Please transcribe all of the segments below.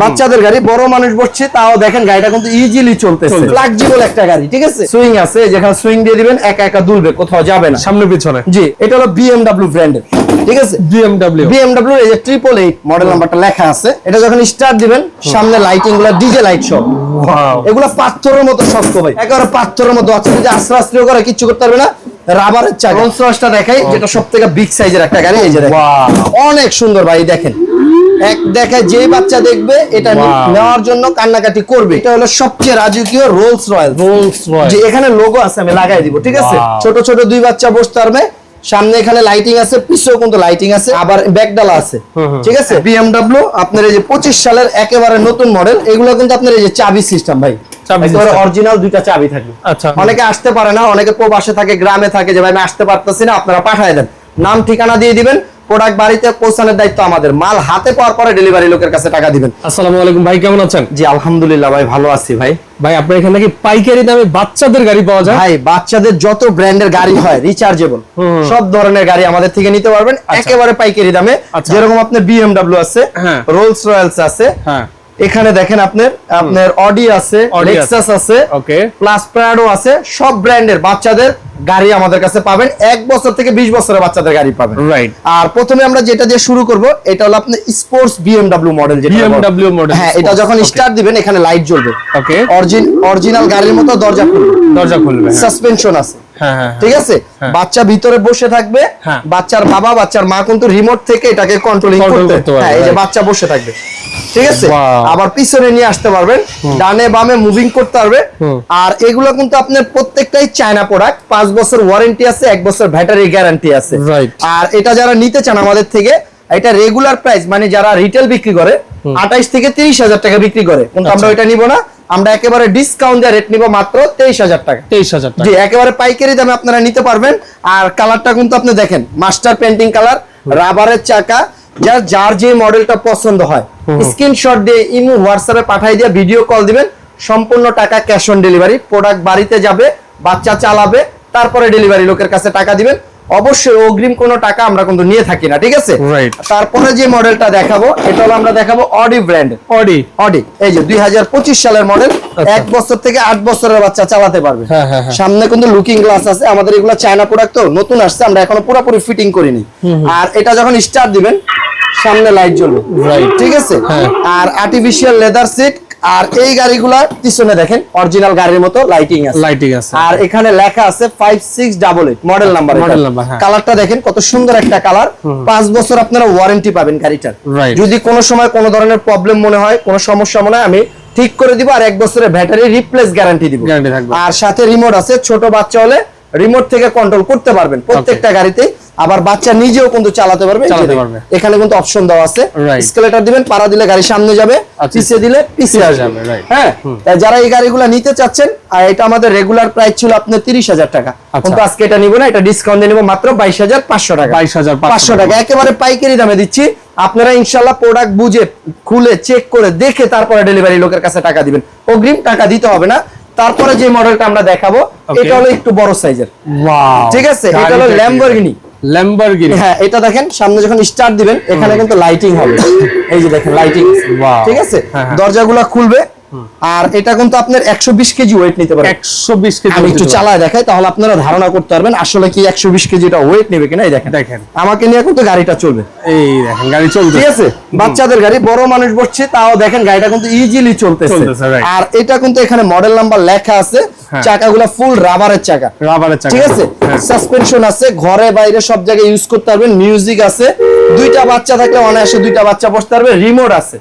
বাচ্চাদের গাড়ি বড় মানুষ বসছে তাও দেখেন গাড়িটা কিন্তু ইজিলি চলতেছে। ফ্লেক্সিবল একটা গাড়ি ঠিক আছে? সুইং আছে যেখানে সুইং দিয়ে দিবেন একা একা দুলবে কোথাও যাবে না। সামনে পিছনে। জি এটা হলো বিএমডব্লিউ ব্র্যান্ডের ঠিক আছে? বিএমডব্লিউ বিএমডব্লিউ এই যে ট্রিপল এইট মডেল নাম্বারটা লেখা আছে এটা যখন স্টার্ট দিবেন সামনে লাইটিংগুলো ডিজে লাইট সব ওয়াও এগুলো পাথরের মতো শক্ত ভাই। একেবারে পাথরের মতো আছে যদি আস্তে আস্তে করে কিচ্ছু করতে পারবে না রাবারের চাকা। রোলস দেখাই যেটা সব থেকে বিগ সাইজের একটা গাড়ি এই যে. অনেক সুন্দর ভাই দেখেন। এক দেখায় যে বাচ্চা দেখবে এটা নেওয়ার জন্য কান্নাকাটি করবে। এটা হলো সবচেয়ে রাজকীয় রোলস রয়্যাল রোলস রয়েস যে এখানে লোগো আছে আমি লাগাই দিব ঠিক আছে. ছোট ছোট দুই বাচ্চা বসতে পারবে। সামনে এখানে লাইটিং আছে পিছেও কিন্তু লাইটিং আছে আবার ব্যাকডালা আছে। ঠিক আছে? বিএমডব্লিউ আপনার এই যে পঁচিশ সালের একেবারে নতুন মডেল এগুলো কিন্তু আপনার এই যে চাবি সিস্টেম ভাই। চাবি একেবারে অরিজিনাল দুইটা চাবি থাকবে আচ্ছা। অনেকে আসতে পারে না অনেকে প্রবাসে থাকে গ্রামে থাকে যে ভাই আমি আসতে পারতেছি না আপনারা পাঠায় দেন। নাম ঠিকানা দিয়ে দিবেন প্রোডাক্ট বাড়িতে পৌঁছানোর দায়িত্ব আমাদের। মাল হাতে পাওয়ার পরে ডেলিভারি লোকের কাছে টাকা দিবেন। আসসালামু আলাইকুম ভাই কেমন আছেন? জি আলহামদুলিল্লাহ ভাই ভালো আছি ভাই। ভাই আপনার এখানে কি পাইকারি দামে বাচ্চাদের গাড়ি পাওয়া যায়? ভাই বাচ্চাদের যত ব্র্যান্ডের গাড়ি হয় রিচার্জেবল। সব ধরনের গাড়ি আমাদের থেকে নিতে পারবেন। একেবারে পাইকারি দামে। আচ্ছা। যেরকম আপনার বিএমডব্লিউ আছে হ্যাঁ। রোলস রয়্যালস আছে। হ্যাঁ। এখানে দেখেন আপনার আপনার অডি আছে লেক্সাস আছে। ওকে প্লাস প্রাডো আছে সব ব্র্যান্ডের বাচ্চাদের গাড়ি আমাদের কাছে পাবেন এক বছর থেকে বিশ বছরের বাচ্চাদের গাড়ি পাবেন। রাইট আর প্রথমে আমরা যেটা দিয়ে শুরু করব এটা হলো আপনার স্পোর্টস বিএমডব্লিউ মডেল যেটা বলে। BMW হ্যাঁ এটা যখন স্টার্ট দিবেন এখানে লাইট জ্বলবে। ওকে অরিজিনাল গাড়ির মতো দরজা খুলবে। দরজা খুলবে হ্যাঁ। সাসপেনশন আছে। হ্যাঁ হ্যাঁ ঠিক আছে? হ্যাঁ। বাচ্চা ভিতরে বসে থাকবে হ্যাঁ। বাচ্চার বাবা বাচ্চার মা কিন্তু রিমোট থেকে এটাকে কন্ট্রোলিং করতে। করতে হ্যাঁ এই যে বাচ্চা বসে থাকবে। ঠিক আছে? আবার পিছনে নিয়ে আসতে পারবেন। ডানে বামে মুভিং করতে পারবে। আর এগুলো কিন্তু আপনার প্রত্যেকটাই চায়না প্রোডাক্ট পাঁচ বছর ওয়ারেন্টি আছে এক বছর ব্যাটারি গ্যারান্টি আছে। আর এটা যারা নিতে চান আমাদের থেকে এটা রেগুলার প্রাইস মানে যারা রিটেল বিক্রি করে আঠাইশ থেকে তিরিশ হাজার টাকা বিক্রি করে। কিন্তু আমরা আচ্ছা। ওইটা নিব না আমরা একেবারে ডিসকাউন্ট দিয়ে রেট নিব মাত্র তেইশ হাজার টাকা। তেইশ হাজার জি একেবারে পাইকারি দামে আপনারা নিতে পারবেন। আর কালারটা কিন্তু আপনি দেখেন মাস্টার পেন্টিং কালার রাবারের চাকা যার যার যে মডেলটা পছন্দ হয়। স্ক্রিনশট দিয়ে ইমো হোয়াটসঅ্যাপে পাঠিয়ে দিয়ে ভিডিও কল দিবেন। সম্পূর্ণ টাকা ক্যাশ অন ডেলিভারি প্রোডাক্ট বাড়িতে যাবে বাচ্চা চালাবে তারপরে ডেলিভারি লোকের কাছে টাকা দিবেন। অবশ্যই অগ্রিম কোনো টাকা আমরা কিন্তু নিয়ে থাকি না ঠিক আছে? তারপরে যে মডেলটা দেখাবো এটা হলো আমরা দেখাবো অডি ব্র্যান্ড অডি অডি এই যে দুই সালের মডেল আচ্ছা। এক বছর থেকে আট বছরের বাচ্চা চালাতে পারবে। হ্যাঁ, হ্যাঁ, হ্যাঁ। সামনে কিন্তু লুকিং গ্লাস আছে আমাদের এগুলো চায়না প্রোডাক্ট তো নতুন আসছে আমরা এখনও পুরোপুরি ফিটিং করিনি। আর এটা যখন স্টার্ট দিবেন সামনে লাইট জ্বলবে. ঠিক আছে। আর আর্টিফিশিয়াল লেদার সিট আর এই গাড়িগুলা পিছনে দেখেন অরিজিনাল গাড়ির মতো লাইটিং আছে। লাইটিং আছে। আর এখানে লেখা আছে five six double eight model number হ্যাঁ। কালারটা দেখেন কত সুন্দর একটা কালার পাঁচ বছর আপনারা ওয়ারেন্টি পাবেন গাড়িটার. যদি কোনো সময় কোনো ধরনের প্রবলেম মনে হয় কোনো সমস্যা মনে হয় আমি ঠিক করে দিব আর এক বছরের ব্যাটারি রিপ্লেস গ্যারান্টি দিব। Guarantee থাকবে। আর সাথে রিমোট আছে ছোট বাচ্চা হলে রিমোট থেকে কন্ট্রোল করতে পারবেন প্রত্যেকটা গাড়িতে। আবার বাচ্চা নিজেও কিন্তু চালাতে পারবে। এখানে কিন্তু অপশন দেওয়া আছে। স্কেলেটার দিবেন পাড়া দিলে গাড়ি সামনে যাবে আচ্ছা। পিছিয়ে দিলে পিছিয়ে যাবে, হ্যাঁ তাই যারা এই গাড়িগুলো নিতে চাচ্ছেন আর এটা আমাদের রেগুলার প্রাইস ছিল আপনার তিরিশ হাজার টাকা। আচ্ছা। কিন্তু আজকে এটা নিব না এটা ডিসকাউন্ট নিবো মাত্র বাইশ হাজার পাঁচশো টাকা। বাইশ হাজার পাঁচশো টাকা। একেবারে পাইকারি দামে দিচ্ছি। আপনারা ইনশাল্লাহ প্রোডাক্ট বুঝে খুলে চেক করে দেখে তারপরে ডেলিভারি লোকের কাছে টাকা দিবেন। অগ্রিম টাকা দিতে হবে না। তারপরে যে মডেলটা আমরা দেখাবো এটা হলো একটু বড় সাইজের ঠিক আছে? এটা হলো ল্যাম্বরগিনি ল্যাম্বরগিনি হ্যাঁ এটা দেখেন সামনে যখন স্টার্ট দিবেন এখানে কিন্তু লাইটিং হবে। এই যে দেখেন লাইটিং ঠিক আছে? হ্যাঁ, হ্যাঁ। দরজাগুলো খুলবে আর এটা কিন্তু আপনার একশো বিশ কেজি ওয়েট নিতে পারে। একশো বিশ কেজি আমি একটু চালায় দেখাই তাহলে আপনারা ধারণা করতে পারবেন আসলে কি একশো বিশ কেজিটা ওয়েট নেবে কিনা এই দেখেন। দেখেন। আমাকে নিয়ে কিন্তু গাড়িটা চলবে। এই দেখেন গাড়ি চলছে ঠিক আছে? বাচ্চাদের গাড়ি বড় মানুষ বসছে তাও দেখেন গাড়িটা কিন্তু ইজিলি চলতেছে। আর এটা কিন্তু এখানে মডেল নাম্বার লেখা আছে হ্যাঁ। চাকাগুলো ফুল রাবারের চাকা। রাবারের চাকা ঠিক আছে? হ্যাঁ। সাসপেনশন আছে ঘরে বাইরে সব জায়গায় ইউজ করতে পারবেন মিউজিক আছে। দুইটা বাচ্চা থাকলে অনায়াসে দুইটা বাচ্চা বসতে পারবে রিমোট আছে.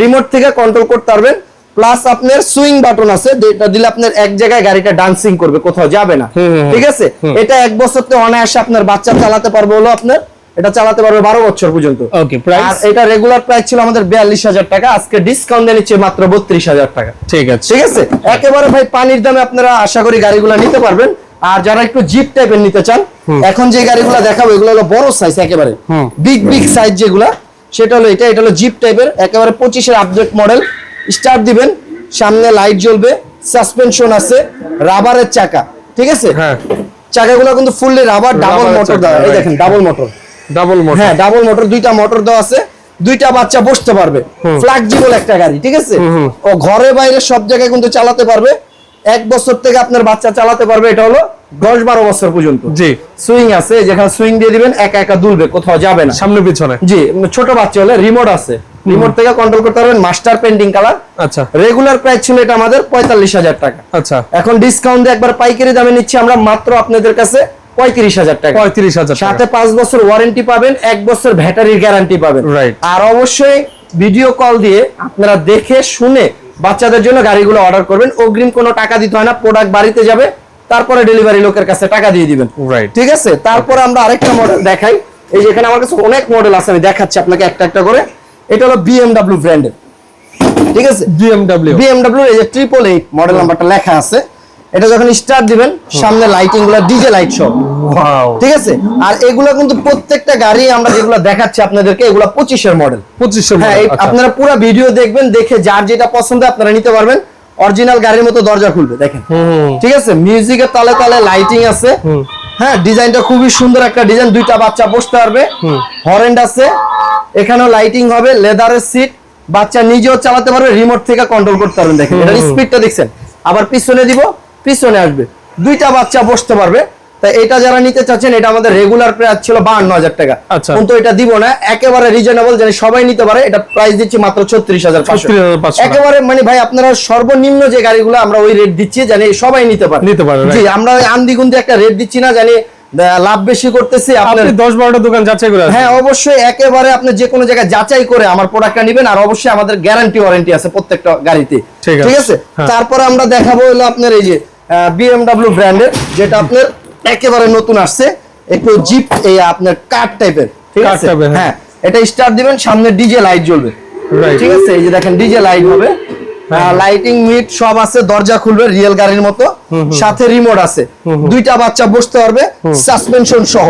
রিমোট থেকে কন্ট্রোল করতে পারবেন। প্লাস আপনার সুইং বাটন আছে যেটা দিলে আপনার এক জায়গায় গাড়িটা ডান্সিং করবে কোথাও যাবে না। ঠিক আছে? এটা এক বছর তো অনায়াসে আপনার বাচ্চা চালাতে পারবে হলো আপনার এটা চালাতে পারবে বারো বছর পর্যন্ত। ওকে আর এটা রেগুলার প্রাইস ছিল আমাদের বিয়াল্লিশ হাজার টাকা আজকে ডিসকাউন্ট দিয়ে নিচ্ছে মাত্র বত্রিশ হাজার টাকা। ঠিক আছে। ঠিক আছে? একেবারে ভাই পানির দামে আপনারা আশা করি গাড়িগুলো নিতে পারবেন। আর যারা একটু জিপ টাইপের নিতে চান এখন যে গাড়িগুলো দেখাবো এগুলো হলো বড় সাইজ একেবারে। বিগ বিগ সাইজ যেগুলা সেটা হলো এটা এটা হলো জিপ টাইপের একেবারে পঁচিশের আপডেট মডেল স্টার্ট দিবেন সামনে লাইট জ্বলবে সাসপেনশন আছে রাবারের চাকা ঠিক আছে? হ্যাঁ। চাকাগুলো কিন্তু ফুললি রাবার ডাবল মোটর দেওয়া এই দেখেন ডাবল মোটর ডাবল মোটর হ্যাঁ ডাবল মোটর দুইটা মোটর দেওয়া আছে দুইটা বাচ্চা বসতে পারবে। ফ্লেক্সিবল একটা গাড়ি ঠিক আছে। ও ঘরে বাইরে সব জায়গায় কিন্তু চালাতে পারবে। এক বছর থেকে আপনার বাচ্চা চালাতে পারবে এটা হলো দশ বারো বছর পর্যন্ত। জি। সুইং আছে যেখানে সুইং দিয়ে দিবেন একা একা দুলবে কোথাও যাবে না। সামনে পিছনে। জি ছোট বাচ্চা হলে রিমোট আছে। রিমোট থেকে কন্ট্রোল করতে পারবেন মাস্টার পেন্টিং কালার আচ্ছা। রেগুলার প্রাইস ছিল এটা আমাদের পঁয়তাল্লিশ হাজার টাকা। আচ্ছা। এখন ডিসকাউন্ট দিয়ে একবার পাইকারি দামে নিচ্ছি আমরা মাত্র আপনাদের কাছে পঁয়ত্রিশ হাজার টাকা। পঁয়ত্রিশ হাজার সাথে পাঁচ বছর ওয়ারেন্টি পাবেন এক বছর ব্যাটারির গ্যারান্টি পাবেন। আর অবশ্যই ভিডিও কল দিয়ে আপনারা দেখে শুনে বাচ্চাদের জন্য গাড়িগুলো অর্ডার করবেন। অগ্রিম কোনো টাকা দিতে হয় না প্রোডাক্ট বাড়িতে যাবে তারপরে ডেলিভারি লোকের কাছে টাকা দিয়ে দিবেন। রাইট ঠিক আছে? তারপরে আমরা আরেকটা মডেল দেখাই। এই যেখানে আমার কাছে অনেক মডেল আছে আমি দেখাচ্ছি আপনাকে একটা একটা করে। এটা হলো বিএমডাব্লিউ ব্র্যান্ডের ঠিক আছে? বিএমডব্লিউ বিএমডাব্লিউ এই যে ট্রিপল এইট মডেল নাম্বারটা লেখা আছে। এটা যখন স্টার্ট দিবেন সামনে লাইটিংগুলো ডিজে লাইট সব ওয়াও ঠিক আছে? আর এগুলো কিন্তু প্রত্যেকটা গাড়ি আমরা যেগুলো দেখাচ্ছি আপনাদেরকে এগুলো পঁচিশের মডেল পঁচিশশো হ্যাঁ আপনারা পুরো ভিডিও দেখবেন দেখে যার যেটা পছন্দ আপনারা নিতে পারবেন। অরিজিনাল গাড়ির মতো দরজা খুলবে দেখেন। ঠিক আছে? মিউজিকের তালে তালে লাইটিং আছে। হ্যাঁ ডিজাইনটা খুবই সুন্দর একটা ডিজাইন দুইটা বাচ্চা বসতে পারবে। হরেন্ড আছে। এখানেও লাইটিং হবে লেদারের সিট বাচ্চা নিজেও চালাতে পারবে রিমোট থেকে কন্ট্রোল করতে পারবেন দেখেন এটার স্পিডটা দেখছেন? আবার পিছনে দিব পিছনে আসবে। দুইটা বাচ্চা বসতে পারবে। তাই এটা যারা নিতে চাচ্ছেন এটা আমাদের রেগুলার প্রাইস ছিল বাহান্ন হাজার টাকা। আচ্ছা। কিন্তু এটা দিব না একেবারে রিজনেবল জানি সবাই নিতে পারে এটা প্রাইস দিচ্ছি মাত্র ছত্রিশ হাজার 36,500 একেবারে মানে ভাই আপনারা সর্বনিম্ন যে গাড়িগুলো আমরা ওই রেট দিচ্ছি জানি সবাই নিতে পারে। নিতে পারে. জি আমরা আন্দিগুন্দি একটা রেট দিচ্ছি না জানি লাভ বেশি করতেছি আপনি দশ বারোটা দোকান যাচাই করে হ্যাঁ অবশ্যই একেবারে আপনি যে কোনো জায়গায় যাচাই করে আমার প্রোডাক্টটা নেবেন আর অবশ্যই আমাদের গ্যারান্টি ওয়ারেন্টি আছে প্রত্যেকটা গাড়িতে। ঠিক আছে। হ্যাঁ। তারপরে আমরা দেখাবো হলো আপনার এই যে বিএমডাব্লিউ ব্র্যান্ডের যেটা আপনার একেবারে নতুন আসছে একটু জিপ এই আপনার কার টাইপের ঠিক আছে? হ্যাঁ। হ্যাঁ এটা স্টার্ট দিবেন সামনে ডিজে লাইট জ্বলবে। ঠিক আছে? এই যে দেখেন ডিজে লাইট হবে। লাইটিং মিট সব আছে দরজা খুলবে রিয়েল গাড়ির মতো। সাথে রিমোট আছে। দুইটা বাচ্চা বসতে পারবে সাসপেনশন সহ।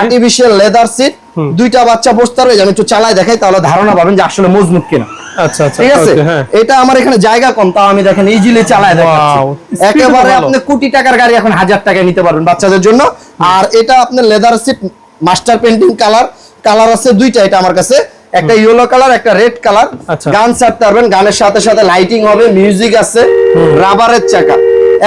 আর্টিফিশিয়াল লেদার সিট দুইটা বাচ্চা বসতে পারবে আমি একটু চালাই দেখাই তাহলে ধারণা পাবেন যে আসলে মজবুত কিনা। আচ্ছা আচ্ছা ঠিক আছে? হ্যাঁ। এটা আমার এখানে জায়গা কম তাও আমি দেখেন ইজিলি চালায় দেখাচ্ছি। একেবারে আপনি কোটি টাকার গাড়ি এখন হাজার টাকায় নিতে পারবেন বাচ্চাদের জন্য। আর এটা আপনার leather seat master painting colour colour আছে দুইটা এটা আমার কাছে। একটা ইয়েলো কালার একটা রেড কালার আচ্ছা। গান ছাড়তে পারবেন গানের সাথে সাথে লাইটিং হবে মিউজিক আছে রাবারের চাকা।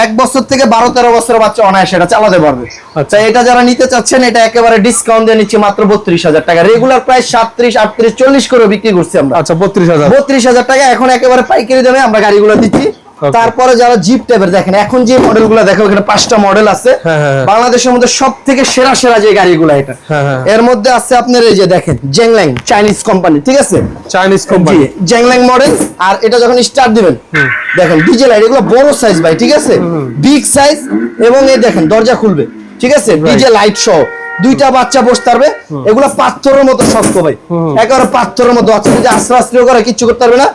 এক বছর থেকে বারো তেরো বছর বাচ্চা অনায়াসে এটা চালাতে পারবে। আচ্ছা। এটা যারা নিতে চাচ্ছেন এটা একেবারে ডিসকাউন্ট দিয়ে নিচ্ছি মাত্র বত্রিশ হাজার টাকা। রেগুলার প্রায় সাতত্রিশ আটত্রিশ চল্লিশ করে বিক্রি করছি আমরা। আচ্ছা বত্রিশ হাজার। বত্রিশ হাজার টাকা এখন একেবারে পাইকারি দামে আমরা গাড়িগুলো দিচ্ছি. তারপরে যারা জিপ টাইপের দেখেন এখন যে মডেলগুলো দেখো এখানে পাঁচটা মডেল আছে। হ্যাঁ, হ্যাঁ, হ্যাঁ। বাংলাদেশের মধ্যে সব থেকে সেরা সেরা যে গাড়িগুলো এটা। এর মধ্যে আছে আপনার এই যে দেখেন জেংল্যাং চাইনিজ কোম্পানি ঠিক আছে? চাইনিজ কোম্পানি জেংল্যাং মডেল আর এটা যখন স্টার্ট দিবেন দেখেন ডিজে লাইট এগুলো বড় সাইজ ভাই ঠিক আছে? বিগ সাইজ এবং এই দেখেন দরজা খুলবে ঠিক আছে? ডিজে লাইট সহ। দুইটা বাচ্চা বসতে পারবে এগুলো পাথরের মতো শক্ত ভাই। একেবারে পাথরের মতো আছে যদি আস্তে আস্তে করে কিচ্ছু করতে পারবে না।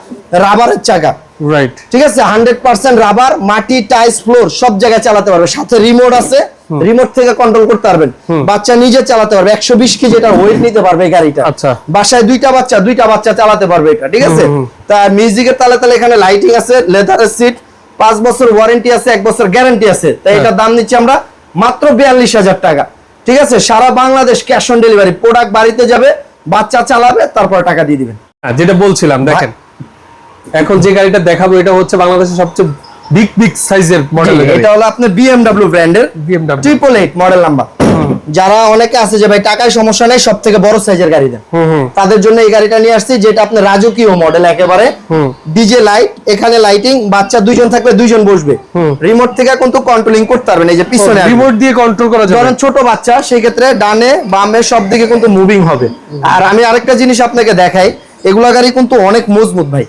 রাবারের চাকা। রাইট ঠিক আছে হান্ড্রেড পার্সেন্ট রাবার মাটি টাইলস ফ্লোর সব জায়গায় চালাতে পারবে। সাথে রিমোট আছে রিমোট থেকে কন্ট্রোল করতে পারবেন। বাচ্চা নিজে চালাতে পারবে একশো বিশ কেজি এটা ওয়েট নিতে পারবে এই গাড়িটা। আচ্ছা। বাসায় দুইটা বাচ্চা দুইটা বাচ্চা চালাতে পারবে এটা ঠিক আছে? তা মিউজিকের তালে তালে এখানে লাইটিং আছে লেদারের সিট পাঁচ বছর ওয়ারেন্টি আছে এক বছর গ্যারান্টি আছে। তাই এটার দাম নিচ্ছি আমরা মাত্র বিয়াল্লিশ হাজার টাকা ঠিক আছে? সারা Bangladesh cash on delivery product বাড়িতে যাবে বাচ্চা চালাবে তারপর টাকা দিয়ে দিবেন। হ্যাঁ, যেটা বলছিলাম দেখেন। এখন যে গাড়িটা দেখাবো এটা হচ্ছে বাংলাদেশের সবচেয়ে বিগ বিগ সাইজের মডেল এটা হলো আপনার বিএমডাব্লিউ ব্র্যান্ডের BMW triple eight model number যারা অনেকে আছে যে ভাই টাকায় সমস্যা নেই সব থেকে বড় সাইজের গাড়ি দেন। তাদের জন্য এই গাড়িটা নিয়ে আসছি যেটা আপনার রাজকীয় মডেল একেবারে। ডিজে লাইট এখানে লাইটিং বাচ্চা দুইজন থাকলে দুইজন বসবে। রিমোট থেকে কিন্তু কন্ট্রোলিং করতে পারবেন এই যে পিছনে রিমোট দিয়ে কন্ট্রোল করা যাবে। ধরেন ছোট বাচ্চা সেই ক্ষেত্রে ডানে বামে সব দিকে কিন্তু মুভিং হবে। আর আমি আরেকটা জিনিস আপনাকে দেখাই এগুলা গাড়ি কিন্তু অনেক মজবুত ভাই।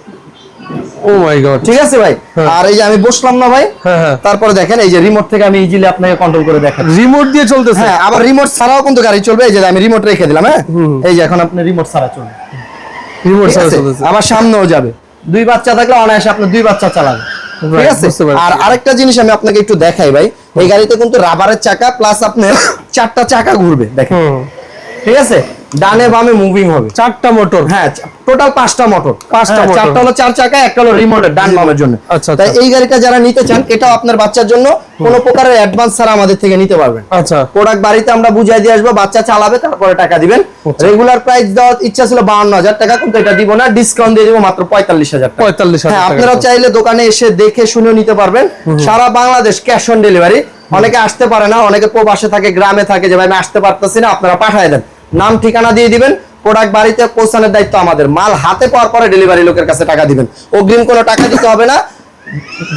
Oh my God. ঠিক আছে ভাই? হ্যাঁ। আর এই যে আমি বসলাম না ভাই হ্যাঁ হ্যাঁ। তারপরে দেখেন এই যে রিমোট থেকে আমি ইজিলি আপনাকে কন্ট্রোল করে রিমোট দিয়ে চলতেছে। হ্যাঁ আবার রিমোট ছাড়াও কিন্তু গাড়ি চলবে এই যে আমি রিমোট রেখে দিলাম হ্যাঁ? এই যে এখন আপনি রিমোট ছাড়া চলবে। রিমোট? চলতেছে। আবার সামনেও যাবে। দুই বাচ্চা থাকলে অনায়াসে আপনি দুই বাচ্চা চালাবে ঠিক আছে? আর আরেকটা জিনিস আমি আপনাকে একটু দেখাই ভাই এই গাড়িতে কিন্তু রাবারের চাকা প্লাস আপনার চারটা চাকা ঘুরবে দেখেন। ঠিক আছে? ডানে বামে মুভিং হবে। চারটা মোটর হ্যাঁ টোটাল পাঁচটা মোটর পাঁচটা হ্যাঁ, চারটা হলো চার চাকা একটা হলো রিমোটের ডান বামের জন্য। আচ্ছা, তাই আচ্ছা। এই গাড়িটা যারা নিতে চান এটাও আপনার বাচ্চার জন্য কোনো প্রকারের অ্যাডভান্স ছাড়া আমাদের থেকে নিতে পারবেন। আচ্ছা। প্রোডাক্ট বাড়িতে আমরা বুঝাই দিয়ে আসব বাচ্চা চালাবে তারপরে টাকা দিবেন। আচ্ছা। রেগুলার প্রাইস দেওয়ার ইচ্ছা ছিল বাউন্ন হাজার টাকা কিন্তু এটা দিব না ডিসকাউন্ট দিয়ে দিব মাত্র পঁয়তাল্লিশ হাজার টাকা। পঁয়তাল্লিশ হ্যাঁ আপনারা চাইলে দোকানে এসে দেখে শুনে নিতে পারবেন। সারা বাংলাদেশ ক্যাশ অন ডেলিভারি অনেকে আসতে পারে না অনেকে প্রবাসে থাকে গ্রামে থাকে যে ভাই আমি আসতে পারতেছি না আপনারা পাঠায় দেন। নাম ঠিকানা দিয়ে দিবেন প্রোডাক্ট বাড়িতে পৌঁছানোর দায়িত্ব আমাদের। মাল হাতে পাওয়ার পরে ডেলিভারি লোকের কাছে টাকা দিবেন। অগ্রিম কোনো টাকা দিতে হবে না।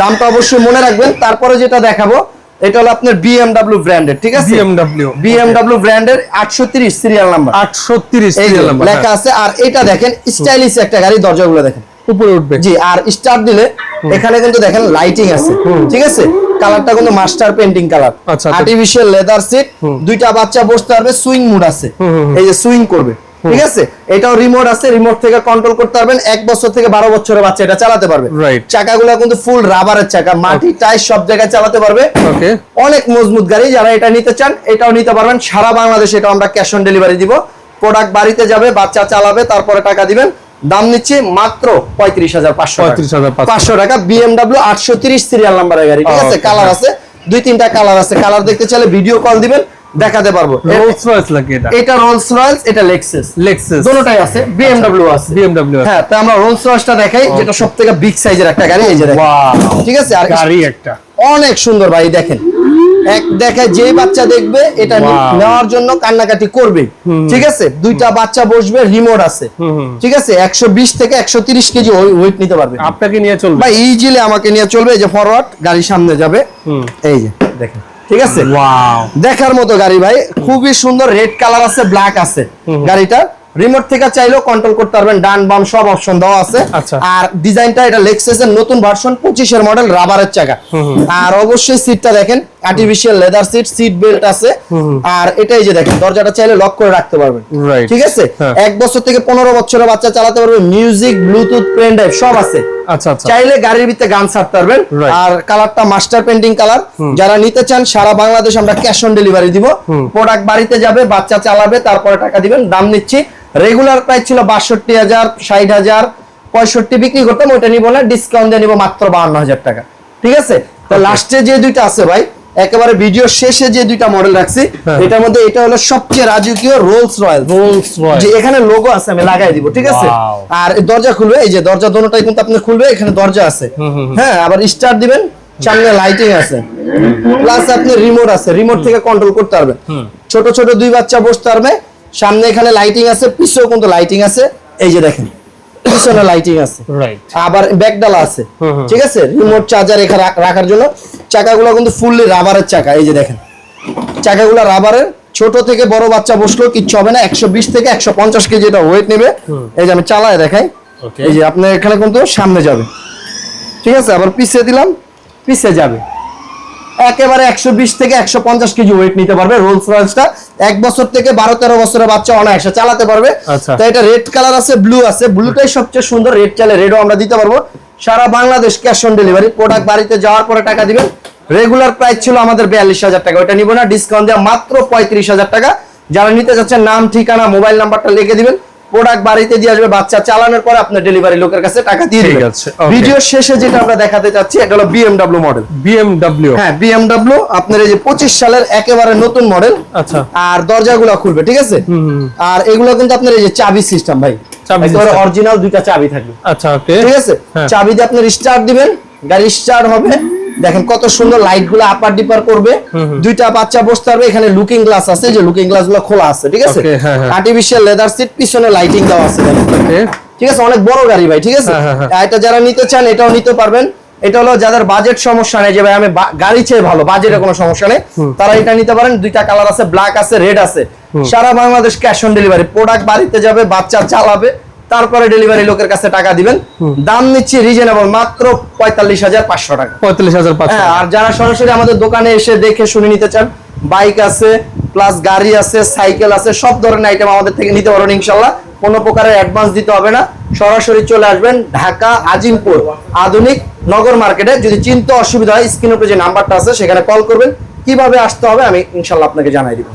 দামটা অবশ্যই মনে রাখবেন। তারপরে যেটা দেখাবো এটা হলো আপনার বিএমডব্লিউ ব্র্যান্ডের ঠিক আছে? বিএমডব্লিউ বিএমডব্লিউ ব্র্যান্ডের আটশো তিরিশ সিরিয়াল নাম্বার আটশো তিরিশ এই নাম্বার লেখা আছে। আর এটা দেখেন স্টাইলিশ একটা গাড়ি দরজাগুলো দেখেন। উপরে উঠবে। জি আর স্টার্ট দিলে এখানে কিন্তু দেখেন লাইটিং আছে। ঠিক আছে? কালারটা কিন্তু মাস্টার পেন্টিং কালার আচ্ছা, আচ্ছা। আর্টিফিশিয়াল লেদার সিট দুইটা বাচ্চা বসতে পারবে সুইং মুড আছে। এই যে সুইং করবে। ঠিক আছে? এটাও রিমোট আছে রিমোট থেকে কন্ট্রোল করতে পারবেন এক বছর থেকে বারো বছরের বাচ্চা এটা চালাতে পারবে. চাকাগুলো কিন্তু ফুল রাবারের চাকা মাটি টাইস সব জায়গায় চালাতে পারবে। অনেক মজবুত গাড়ি যারা এটা নিতে চান এটাও নিতে পারবেন। সারা বাংলাদেশে এটা আমরা ক্যাশ অন ডেলিভারি দিব। প্রোডাক্ট বাড়িতে যাবে বাচ্চা চালাবে তারপরে টাকা দিবেন। দাম নিচ্ছে মাত্র পঁয়ত্রিশ হাজার পাঁচশো 35,500 পাঁচশো টাকা। বিএমডাব্লিউ আটশো তিরিশ সিরিয়াল নাম্বারের গাড়ি ঠিক আছে? কালার। আছে দুই তিনটা কালার আছে। কালার দেখতে চাইলে ভিডিও কল দিবেন দেখাতে পারব। রোলস লাগে এটা। এটা রোলস রয়েলস এটা লেক্সাস লেক্সাস দুটোটাই আছে বিএমডাব্লিউ আছে। বিএমডব্লিউ হ্যাঁ তো আমরা রোলস রয়েসটা দেখাই যেটা সব থেকে বিগ সাইজের একটা গাড়ি এই যে ঠিক আছে? আর গাড়ি একটা। অনেক সুন্দর ভাই দেখেন। এক দেখায় যে বাচ্চা দেখবে এটা নেওয়ার জন্য কান্নাকাটি করবে। ঠিক আছে? দুইটা বাচ্চা বসবে রিমোট আছে। ঠিক আছে? একশো বিশ থেকে একশো তিরিশ কেজি ওয়েট নিতে পারবে। আপনাকে নিয়ে চলবে। ভাই ইজিলি আমাকে নিয়ে চলবে এই যে ফরওয়ার্ড গাড়ি সামনে যাবে। এই যে দেখেন। ঠিক আছে? দেখার মতো গাড়ি ভাই। খুবই সুন্দর রেড কালার আছে ব্ল্যাক আছে গাড়িটা। রিমোট থেকে চাইলেও কন্ট্রোল করতে পারবেন ডান বাম সব অপশন দেওয়া আছে। আচ্ছা। আর ডিজাইনটা এটা লেক্সেস এর নতুন ভার্সন 25 এর মডেল রাবারের চাকা আর অবশ্যই সিটটা দেখেন artificial leather seat seat belt আছে। আর এটাই যে দেখেন দরজাটা চাইলে লক করে রাখতে পারবেন। ঠিক আছে? হ্যাঁ। এক বছর থেকে পনেরো বছরের বাচ্চা চালাতে পারবে মিউজিক ব্লুটুথ পেন ড্রাইভ সব আছে। চাইলে গাড়ির ভিতরে গান ছাড়তে পারবেন। আর কালারটা মাস্টার পেন্টিং কালার যারা নিতে চান সারা বাংলাদেশ আমরা ক্যাশ অন ডেলিভারি দিব। প্রোডাক্ট বাড়িতে যাবে বাচ্চা চালাবে তারপরে টাকা দিবেন দাম নিচ্ছি। রেগুলার প্রাইস ছিল বাষট্টি হাজার ষাট হাজার পঁয়ষট্টি বিক্রি করতাম ওইটা নিবো না ডিসকাউন্ট দিয়ে নিবো মাত্র বাহান্ন হাজার টাকা। ঠিক আছে? তো লাস্টে যে দুইটা আছে ভাই একেবারে ভিডিও শেষে যে দুইটা মডেল রাখছি হ্যাঁ। এটার মধ্যে এটা হলো সবচেয়ে রাজকীয় রোলস রয়েল রোলস রয়েস যে এখানে লোগো আছে আমি লাগাই দিব ঠিক আছে? আর দরজা খুলবে এই যে দরজা দোনোটাই কিন্তু আপনি খুলবে এখানে দরজা আছে। হ্যাঁ আবার স্টার্ট দিবেন সামনে লাইটিং আছে। প্লাস আপনি রিমোট আছে রিমোট থেকে কন্ট্রোল করতে পারবেন। ছোট ছোট দুই বাচ্চা বসতে পারবে সামনে এখানে লাইটিং আছে পিছেও কিন্তু লাইটিং আছে। এই যে দেখেন পিছনে লাইটিং আছে। রাইট আবার ব্যাকডালা আছে। ঠিক আছে? রিমোট চার্জার এখানে রাখার জন্য। চাকাগুলো কিন্তু ফুললি রাবারের চাকা এই যে দেখেন। চাকাগুলো রাবারের ছোট থেকে বড় বাচ্চা বসলেও কিচ্ছু হবে না একশো বিশ থেকে একশো পঞ্চাশ কেজি এটা ওয়েট নেবে। এই যে আমি চালায় দেখাই। এই যে আপনার এখানে কিন্তু সামনে যাবে। ঠিক আছে আবার পিছিয়ে দিলাম পিছিয়ে যাবে। একেবারে একশো বিশ থেকে একশো পঞ্চাশ কেজি ওয়েট নিতে পারবে রোলস রয়েসটা এক বছর থেকে বারো তেরো বছরের বাচ্চা অনায়াসে চালাতে পারবে। আচ্ছা। তো এটা রেড কালার আছে ব্লু আছে। ব্লুটাই সবচেয়ে সুন্দর রেড চালে রেডও আমরা দিতে পারব। সারা Bangladesh cash on delivery product বাড়িতে যাওয়ার পরে টাকা দিবেন। রেগুলার প্রাইস ছিল আমাদের বিয়াল্লিশ হাজার টাকা। ওটা নিব না ডিসকাউন্ট দেওয়া মাত্র পঁয়ত্রিশ হাজার টাকা। যারা নিতে চাচ্ছেন নাম ঠিকানা মোবাইল নাম্বারটা লিখে দিবেন। প্রোডাক্ট বাড়িতে দিয়ে আসবে বাচ্চা চালানোর পরে আপনার ডেলিভারি লোকের কাছে টাকা দিয়ে দিবেন। আছে, okay. ভিডিও শেষে যেটা আমরা দেখাতে চাচ্ছি এটা হলো বিএমডব্লিউ মডেল বিএমডব্লিউ হ্যাঁ বিএমডব্লিউ আপনার এই যে পঁচিশ সালের একেবারে নতুন মডেল আচ্ছা। আর দরজাগুলো খুলবে ঠিক আছে? আর এগুলো কিন্তু আপনার এই যে চাবি সিস্টেম ভাই। একেবারে অরিজিনাল দুইটা চাবি থাকবে। আচ্ছা ওকে ঠিক আছে? হ্যাঁ। চাবি দিয়ে আপনার স্টার্ট দিবেন। গাড়ি স্টার্ট হবে। দেখেন কত সুন্দর লাইটগুলো আপার ডিপার করবে দুইটা বাচ্চা বসতে পারবে। এখানে লুকিং গ্লাস আছে। যে লুকিং গ্লাসগুলো খোলা আছে। ঠিক আছে। আর্টিফিশিয়াল লেদার সিট পিছনে লাইটিং দেওয়া আছে। ঠিক আছে? অনেক বড় গাড়ি ভাই ঠিক আছে? হ্যাঁ, হ্যাঁ, এটা যারা নিতে চান এটাও নিতে পারবেন। এটা হলো যাদের বাজেট সমস্যা নেই যে ভাই আমি গাড়ি চেয়ে ভালো বাজেটে কোনো সমস্যা নেই তারা এটা নিতে পারেন দুইটা কালার আছে ব্ল্যাক আছে রেড আছে। সারা Bangladesh cash on delivery product বাড়িতে যাবে বাচ্চা চালাবে তারপরে ডেলিভারি লোকের কাছে টাকা দিবেন। দাম নিচ্ছি রিজনেবল মাত্র পঁয়তাল্লিশ হাজার পাঁচশো টাকা। পঁয়তাল্লিশ হাজার হ্যাঁ আর যারা সরাসরি আমাদের দোকানে এসে দেখে শুনে নিতে চান বাইক আছে প্লাস গাড়ি আছে সাইকেল আছে সব ধরনের আইটেম আমাদের থেকে নিতে পারবেন ইনশাল্লাহ। কোনো প্রকারের অ্যাডভান্স দিতে হবে না। সরাসরি চলে আসবেন ঢাকা, আজিমপুর, আধুনিক নগর মার্কেটে। যদি চিনতে অসুবিধা হয় স্ক্রিন উপরে যে নাম্বারটা আছে, সেখানে কল করবেন। কীভাবে আসতে হবে, আমি ইনশাল্লাহ আপনাকে জানাই দিব।